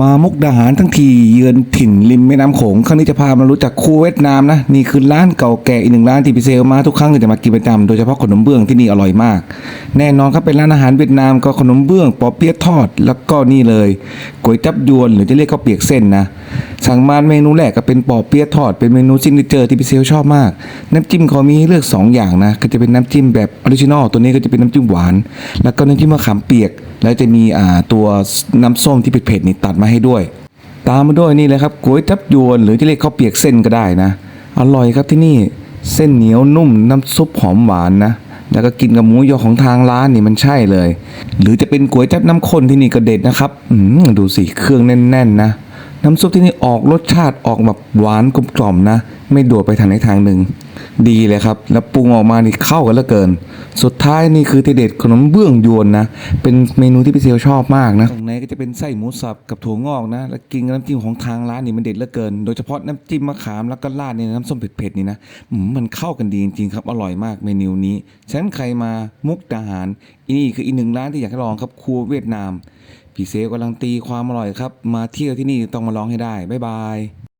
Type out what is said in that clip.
มามุกดาหารทั้งทีเยือนถิ่นริมแม่น้ำโขงครั้งนี้จะพามารู้จักครูเวียดนามนะนี่คือร้านเก่าแก่อีกหนึ่งร้านที่พิเซลมาทุกครั้งจะมากินประจำโดยเฉพาะขนมเบื้องที่นี่อร่อยมาก แน่นอนครับเป็นร้านอาหารเวียดนามก็ขนมเบื้องปอเปี๊ยะทอด แล้วก็นี่เลยก๋วยจับยวนหรือจะเรียกข้าเปียกเส้นนะสั่งมาเมนูแรกก็เป็นปอเปี๊ยะทอดเป็นเมนูซิกเนเจอร์ที่พี่เซลชอบมาก น้ำจิ้มเขามีให้เลือกสองอย่างนะ ก็จะเป็นน้ำจิ้มแบบออริจินอลตัวนี้ก็จะเป็นน้ำจิ้มหวาน แล้วก็น้ำจิ้มมะขามเปียก แล้วจะมีอ่าตัวน้ำส้มที่เผ็ดๆนี่ตัดมาให้ด้วย ตามมาด้วยนี่เลยครับก๋วยจับยวนหรือจะเรียกข้าวเปียกเส้นก็ได้นะ อร่อยครับที่นี่เส้นเหนียวนุ่มน้ำซุปหอมหวานนะแล้วก็กินกับหมูยอของทางร้านนี่มันใช่เลย หรือจะเป็นก๋วยจับน้ำข้นที่นี่ก็เด็ดนะครับอืมดูสิเครื่องแน่นๆนะ น้ำซุปที่นี่ออกรสชาติออกแบบหวานกลมกล่อมนะ ไม่โดดไปทางใดทางหนึ่ง ดีเลยครับ แล้วปรุงออกมานี่เข้ากันเหลือเกิน สุดท้ายนี่คือทีเด็ดขนมเบื้องยวนนะ เป็นเมนูที่พี่เซลชอบมากนะตรงในก็จะเป็นไส้หมูสับกับถั่วงอกนะ แล้วกินกับน้ำจิ้มของทางร้านนี่มันเด็ดเหลือเกิน โดยเฉพาะน้ำจิ้มมะขามแล้วก็ราดเนี่ยน้ำส้มเผ็ดๆนี่นะมันเข้ากันดีจริงๆครับ อร่อยมากเมนูนี้ฉันใครมามุกดาหารอีนี่คืออีกหนึ่งร้านที่อยากให้ลองครับครัวเวียดนาม พี่เซฟกำลังตีความอร่อยครับ มาเที่ยวที่นี่ต้องมาลองให้ได้ บ๊ายบาย